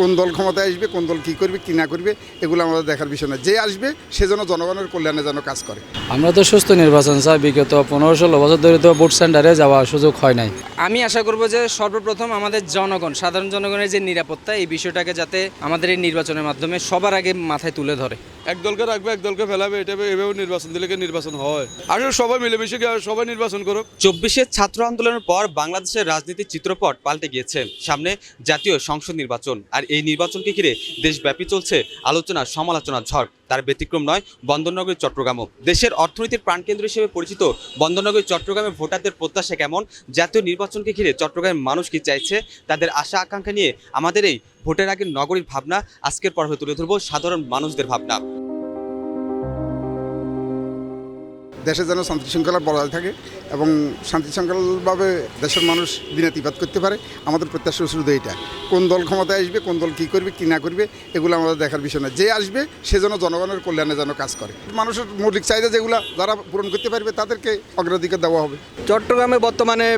কোন দল ক্ষমতায় আসবে কোন দল কী করবে কি না করবে এগুলো আমাদের দেখার বিষয় না। যে আসবে সে যেন জনগণের কল্যাণে যেন কাজ করে। আমরা তো সুস্থ নির্বাচন চাই বিগত পনেরো ষোলো বছর ধরে তো ভোট সেন্টারে যাওয়ার সুযোগ হয় নাই। আমি আশা করব যে সর্বপ্রথম আমাদের জনগণ সাধারণ জনগণের যে নিরাপত্তা এই বিষয়টাকে যাতে আমাদের এই নির্বাচনের মাধ্যমে সবার আগে মাথায় তুলে ধরে। এক দলকে রাখবে এক দলকে ফেলাবে, এটা এভাবে নির্বাচন দিলে নির্বাচন হয়? আসলে সবাই মিলেমিশে সবাই নির্বাচন করুক। চব্বিশের ছাত্র আন্দোলনের পর বাংলাদেশের রাজনীতির চিত্রপট পাল্টে গিয়েছে। সামনে জাতীয় সংসদ নির্বাচন। আর এই নির্বাচনকে ঘিরে দেশব্যাপী চলছে আলোচনা, সমালোচনার ঝড়। তার ব্যতিক্রম নয়, বন্দরনগরী, চট্টগ্রামও। দেশের অর্থনীতির প্রাণকেন্দ্র হিসেবে পরিচিত বন্দরনগরী চট্টগ্রামের ভোটারদের প্রত্যাশা কেমন? জাতীয় নির্বাচনকে ঘিরে চট্টগ্রামের মানুষ কি চাইছে? তাদের আশা, আকাঙ্ক্ষা নিয়ে আমাদের এই ভোটের আগে নগরীর ভাবনা, আজকের পর্বে তুলে ধরবো সাধারণ মানুষদের ভাবনা। দেশে যেন শান্তি শৃঙ্খলা বজায় থাকে এবং শান্তি শৃঙ্খলভাবে দেশের মানুষ দিনাতিপাত করতে পারে, আমাদের প্রত্যাশা শুধু এইটা। কোন দল ক্ষমতায় আসবে, কোন দল কী করবে, কী না করবে, এগুলো আমাদের দেখার বিষয় না। যে আসবে, সে যেন জনগণের কল্যাণে যেন কাজ করে। মানুষের মৌলিক চাহিদা যেগুলো যারা পূরণ করতে পারবে, তাদেরকে অগ্রাধিকার দেওয়া হবে। চট্টগ্রামে বর্তমানে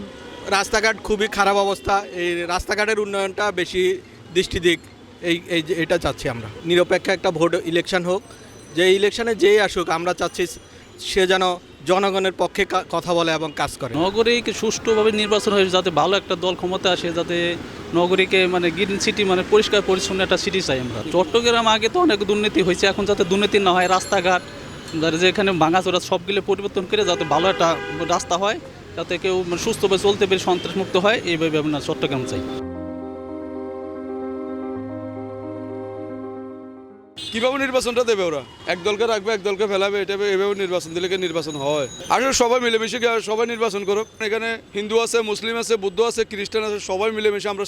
রাস্তাঘাট খুবই খারাপ অবস্থা। এই রাস্তাঘাটের উন্নয়নটা বেশি দৃষ্টি দিক। এই এই এটা চাচ্ছি আমরা। নিরপেক্ষ একটা ভোট ইলেকশন হোক। যে ইলেকশনে যেই আসুক, আমরা চাচ্ছি সে যেন জনগণের পক্ষে কথা বলে এবং কাজ করে। নগরীকে সুষ্ঠুভাবে নির্বাচন হয়ে যাতে ভালো একটা দল ক্ষমতা আসে, যাতে নগরীকে মানে গ্রিন সিটি মানে পরিষ্কার পরিচ্ছন্ন একটা সিটি চাই আমরা। চট্টগ্রাম আগে তো অনেক দুর্নীতি হয়েছে, এখন যাতে দুর্নীতি না হয়, রাস্তাঘাট যেখানে ভাঙাচোরা সবগুলো পরিবর্তন করে যাতে ভালো একটা রাস্তা হয়, যাতে কেউ মানে সুস্থভাবে চলতে পেরে সন্ত্রাসমুক্ত হয়, এইভাবে আমরা চট্টগ্রাম চাই। কীভাবে নির্বাচনটা দেবে ওরা? এক দলকে রাখবে এক দলকে ফেলাবে এটা এভাবে নির্বাচন দিলে নির্বাচন হয়? আসলে সবাই মিলেমিশে সবাই নির্বাচন করুক। এখানে হিন্দু আছে মুসলিম আছে বৌদ্ধ আছে খ্রিস্টান আছে সবাই মিলেমিশে আমরা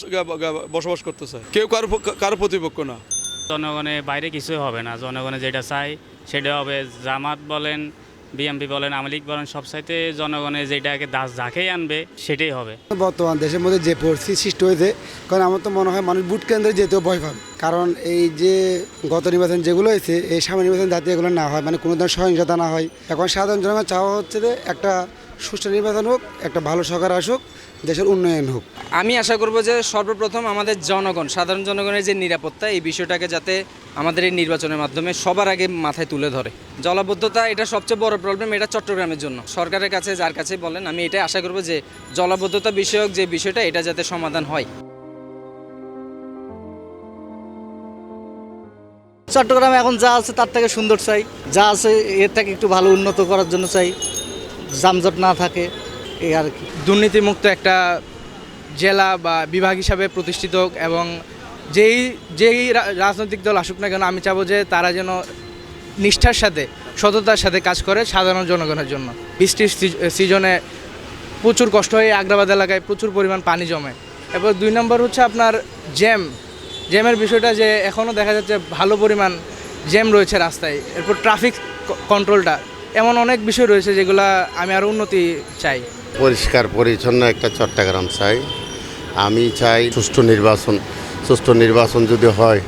বসবাস করতে চাই। কেউ কারও কারও প্রতিপক্ষ না। জনগণের বাইরে কিছুই হবে না। জনগণে যেটা চাই সেটা হবে জামাত বলেন বিএমপি বলেন আওয়ামী লীগ বলেন সব সাইতে জনগণের যেটাকে দাস যাকেই আনবে সেটাই হবে। বর্তমান দেশের মধ্যে যে পরিস্থিতি সৃষ্টি হয়েছে কারণ আমার তো মনে হয় মানুষ বুট কেন্দ্রে যেতেও ভয় পাবে। কারণ এই যে গত নির্বাচন যেগুলো হয়েছে, এই সামনে নির্বাচন যাতে এগুলো না হয় মানে কোনো ধরনের সহিংসতা না হয়। এখন সাধারণ জনগণ চাওয়া হচ্ছে যে একটা সুষ্ঠু নির্বাচন হোক, একটা ভালো সরকার আসুক, দেশের উন্নয়ন হোক। আমি আশা করব যে সর্বপ্রথম আমাদের জনগণ, সাধারণ জনগণের যে নিরাপত্তা, এই বিষয়টাকে যাতে আমাদের এই নির্বাচনের মাধ্যমে সবার আগে মাথায় তুলে ধরে। জলাবদ্ধতা এটা সবচেয়ে বড় প্রবলেম এটা চট্টগ্রামের জন্য। সরকারের কাছে যার কাছে বলেন, আমি এটাই আশা করব যে জলাবদ্ধতা বিষয়ক যে বিষয়টা, এটা যাতে সমাধান হয়। চট্টগ্রামে এখন যা আছে তার থেকে সুন্দর চাই। যা আছে এর থেকে একটু ভালো উন্নত করার জন্য চাই। যানজট না থাকে এই আর কি। দুর্নীতিমুক্ত একটা জেলা বা বিভাগ হিসাবে প্রতিষ্ঠিত হোক এবং যেই যেই রাজনৈতিক দল আসুক না কেন, আমি চাবো যে তারা যেন নিষ্ঠার সাথে, সততার সাথে কাজ করে সাধারণ জনগণের জন্য। বৃষ্টির সিজনে প্রচুর কষ্ট হয় আগ্রাবাদ এলাকায় প্রচুর পরিমাণ পানি জমে। এরপর দুই নম্বর হচ্ছে আপনার জ্যাম। জ্যামের বিষয়টা যে এখনও দেখা যাচ্ছে ভালো পরিমাণ জ্যাম রয়েছে রাস্তায়। এরপর ট্রাফিক কন্ট্রোলটা এমন অনেক বিষয় রয়েছে যেগুলা আমি আরও উন্নতি চাই। পরিষ্কার পরিচ্ছন্ন একটা চট্টগ্রাম চাই। আমি চাই সুষ্ঠু নির্বাচন। সুষ্ঠু নির্বাচন যদি হয়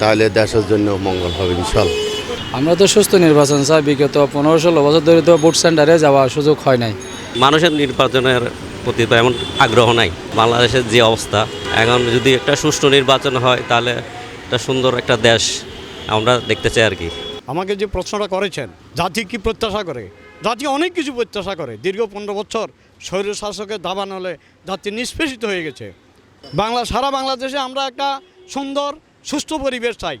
তাহলে দেশের জন্য মঙ্গল হবে ইনশাল্লাহ। আমরা তো সুস্থ নির্বাচন চাই। বিগত পনেরো ষোলো বছর ধরে তো ভোট সেন্টারে যাওয়ার সুযোগ হয় নাই। মানুষের নির্বাচনের প্রতি এমন আগ্রহ নাই। বাংলাদেশের যে অবস্থা, এখন যদি একটা সুষ্ঠু নির্বাচন হয়, তাহলে একটা সুন্দর একটা দেশ আমরা দেখতে চাই আর কি। আমাকে যে প্রশ্নটা করেছেন, জাতি কি প্রত্যাশা করে? জাতি অনেক কিছু প্রত্যাশা করে। দীর্ঘ পনেরো বছর স্বৈর শাসকের দাবান হলে জাতি নিষ্পেষিত হয়ে গেছে। বাংলা, সারা বাংলাদেশে আমরা একটা সুন্দর সুস্থ পরিবেশ চাই।